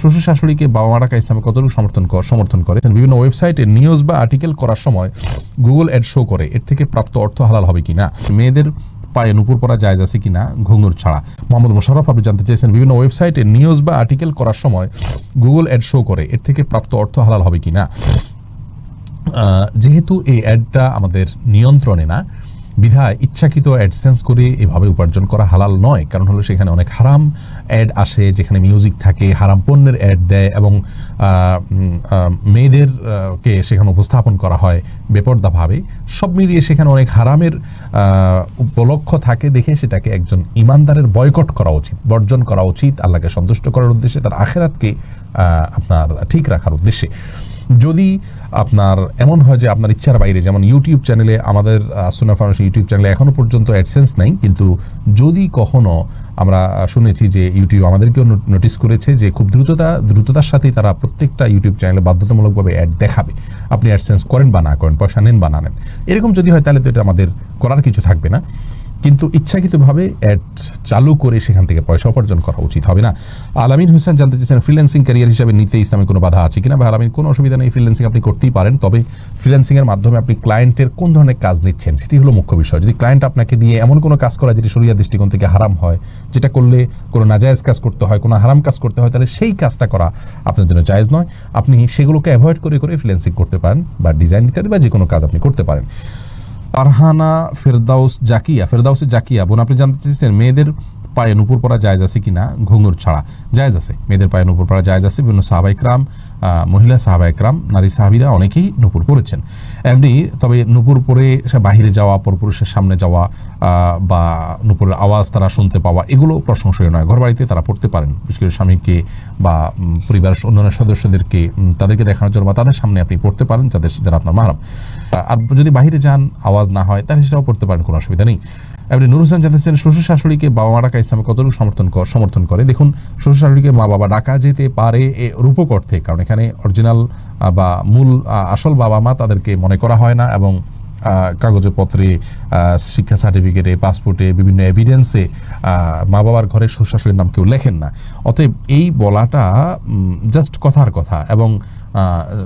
শ্বশুর শাশুড়িকে বাবা মা টাকা ইসলামে কতটুকু সমর্থন সমর্থন করে? বিভিন্ন ওয়েবসাইটে নিউজ বা আর্টিকেল করার সময় গুগল অ্যাড শো করে, এর থেকে প্রাপ্ত অর্থ হালাল হবে কিনা? মেয়েদের পায়ে নুপুর পরা যায় আছে কিনা? ঘুঙুর ছাড়া। মোহাম্মদ মোশাররফ, আপনি জানতে চেয়েছেন, বিভিন্ন ওয়েবসাইটে নিউজ বা আর্টিকেল করার সময় গুগল অ্যাড শো করে, এর থেকে প্রাপ্ত অর্থ হালাল হবে কিনা? যেহেতু এই অ্যাডটা আমাদের নিয়ন্ত্রণে না বিধায় ইচ্ছাকৃত অ্যাডসেন্স করে এভাবে উপার্জন করা হালাল নয়। কারণ হলো সেখানে অনেক হারাম অ্যাড আসে যেখানে মিউজিক থাকে হারাম পণ্যের অ্যাড দেয় এবং আহ, উম, আহ, মেয়েদের আহ, কে সেখানে উপস্থাপন করা হয় বেপর্দাভাবে। সব মিলিয়ে সেখানে অনেক হারামের উপলক্ষ থাকে দেখে সেটাকে একজন ইমানদারের বয়কট করা উচিত বর্জন করা উচিত আল্লাহকে সন্তুষ্ট করার উদ্দেশ্যে তার আখেরাতকে আপনার ঠিক রাখার উদ্দেশ্যে। যদি আপনার এমন হয় যে আপনার ইচ্ছার বাইরে, যেমন ইউটিউব চ্যানেলে আমাদের সুনা ফাউন্ডেশন ইউটিউব চ্যানেলে এখনও পর্যন্ত অ্যাডসেন্স নাই, কিন্তু যদি কখনো আমরা শুনেছি যে ইউটিউব আমাদেরকেও নোটিস করেছে যে খুব দ্রুততা, দ্রুততার সাথেই তারা প্রত্যেকটা ইউটিউব চ্যানেলে বাধ্যতামূলকভাবে অ্যাড দেখাবে। আপনি অ্যাডসেন্স করেন বা না করেন, পয়সা নেন বা না নেন। এরকম যদি হয় তাহলে তো এটা আমাদের করার কিছু থাকবে না। কিন্তু ইচ্ছাকৃতভাবে অ্যাড চালু করে সেখান থেকে পয়সা উপার্জন করা উচিত হবে না। আলামিন হোসেন জানতে চেয়েছেন ফ্রিল্যান্সিং ক্যারিয়ার হিসাবে নিতে ইসলামে কোনো বাধা আছে কিনা? বা আলামিন, কোনো অসুবিধা নেই ফ্রিল্যান্সিং আপনি করতেই পারেন, তবে ফ্রিল্যান্সিংয়ের মাধ্যমে আপনি ক্লায়েন্টের কোন ধরনের কাজ নিচ্ছেন সেটি হলো মুখ্য বিষয়। যদি ক্লায়েন্ট আপনাকে দিয়ে এমন কোনো কাজ করা যেটি শরিয়া দৃষ্টিকোণ থেকে হারাম হয়, যেটা করলে কোনো নাজায়েজ কাজ করতে হয়, কোনো হারাম কাজ করতে হয়, তাহলে সেই কাজটা করা আপনার জন্য জায়েজ নয়। আপনি সেগুলোকে অ্যাভয়েড করে করে ফ্রিল্যান্সিং করতে পারেন বা ডিজাইন ইত্যাদি বা যে কোনো কাজ আপনি করতে পারেন। আরহানা ফেরদাউস জাকিয়া ফেরদাউসে জাকিয়া, বোন আপনি জানতে চেয়েছেন, মেয়েদের পায়ে নুপুর পরা জায়জ আছে কিনা? ঘুঙুর ছাড়া। জায়জ আছে। মেয়েদের পায়ে নুপুর পরা জায়জ আছে। বিভিন্ন সাহাবাইকরাম মহিলা সাহাবা একরাম নারী সাহাবিরা অনেকেই নুপুর পরেছেন এমনি তবে নুপুর পরে বাহিরে যাওয়া, পরপুরুষের সামনে যাওয়া বা নুপুরের আওয়াজ তারা শুনতে পাওয়া, এগুলো প্রশংসনীয় নয়। ঘর বাড়িতে তারা পড়তে পারেন। বিশেষ করে স্বামীকে বা পরিবারের অন্যান্য সদস্যদেরকে তাদেরকে দেখানোর জন্য বা তাদের সামনে আপনি পড়তে পারেন, যাদের, যারা আপনার মাহারাম। আর যদি বাহিরে যান, আওয়াজ না হয়, তাহলে সেটাও পড়তে পারেন, কোনো অসুবিধা নেই। এমনি নুর হোসেন জানিয়েছেন শ্বশুর শাশুড়িকে বাবা মা ডাকা ইসলামে কতটুকু সমর্থন সমর্থন করে? দেখুন, শ্বশুর শাশুড়িকে মা বাবা ডাকা যেতে পারে রূপক অর্থে কারণ এখানে অরিজিনাল বা মূল আসল বাবা মা তাদেরকে মনে করা হয় না এবং আহ, কাগজপত্রে আহ, শিক্ষা সার্টিফিকেটে পাসপোর্টে বিভিন্ন এভিডেন্সে মা বাবার ঘরে শাশুড়ির নাম কেউ লেখেন না। অতএব এই বলাটা জাস্ট কথার কথা এবং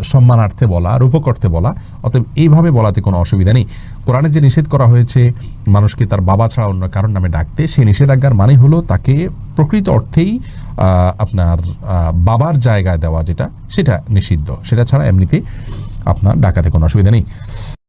সম্মানার্থে বলা রূপক অর্থে বলা। অতএব এইভাবে বলাতে কোনো অসুবিধা নেই। কোরআনে যে নিষেধ করা হয়েছে মানুষকে তার বাবা ছাড়া অন্য কারোর নামে ডাকতে সেই নিষেধাজ্ঞার মানে হলো তাকে প্রকৃত অর্থেই আপনার বাবার জায়গায় দেওয়া যেটা সেটা নিষিদ্ধ। সেটা ছাড়া এমনিতে আপনার ডাকাতে কোনো অসুবিধা নেই।